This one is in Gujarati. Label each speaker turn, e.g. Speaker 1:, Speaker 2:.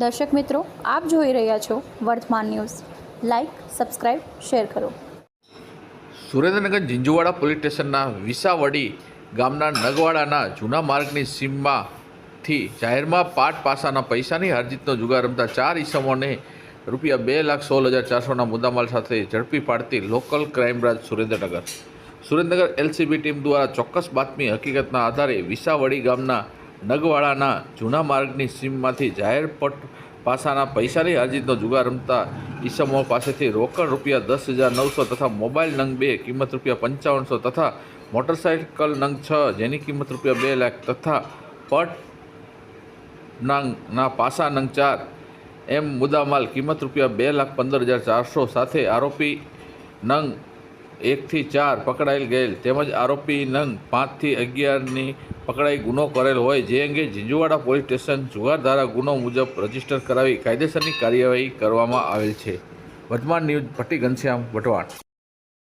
Speaker 1: દર્શક મિત્રો, આપ જોઈ રહ્યા છો વર્તમાન ન્યૂઝ. લાઈક સબસ્ક્રાઇબ શેર કરો.
Speaker 2: સુરેન્દ્રનગર ઝીંઝુવાડા પોલીસ સ્ટેશનના વિસાવડી ગામના નગવાડાના જૂના માર્ગની સીમમાંથી જાહેરમાં પાટ પાસાના પૈસાની હારજીતનો જુગાર રમતા ચાર ઈસમોને રૂપિયા બે લાખ સોળ હજાર ચારસોના મુદ્દામાલ સાથે ઝડપી પાડતી local crime branch Surendranagar. Surendranagar LCB team દ્વારા ચોક્કસ બાતમી હકીકતના આધારે વિસાવડી ગામના નગવાડાના જૂના માર્ગની સીમમાંથી જાહેર પટ પાસાના પૈસાની હારજીતનો જુગાર રમતા ઈસમો પાસેથી રોકડ રૂપિયા દસ હજાર નવસો તથા મોબાઈલ નંગ બે, કિંમત રૂપિયા પંચાવનસો તથા મોટરસાઇકલ નંગ છ, જેની કિંમત રૂપિયા બે લાખ તથા પટ નંગના પાસા નંગ ચાર, એમ મુદ્દામાલ કિંમત રૂપિયા બે લાખ પંદર હજાર ચારસો સાથે આરોપી નંગ એકથી ચાર પકડાયેલ ગયેલ, તેમજ આરોપી નંગ પાંચથી અગિયારની પકડાઈ ગુનો કરેલ હોય જે અંગે ઝીંઝુવાડા પોલીસ સ્ટેશન જુગારધારા ગુનો મુજબ રજિસ્ટર કરાવી કાયદેસરની કાર્યવાહી કરવામાં આવેલ છે. વર્તમાન ન્યૂઝ ભટ્ટી ઘનશ્યામ વટવાણ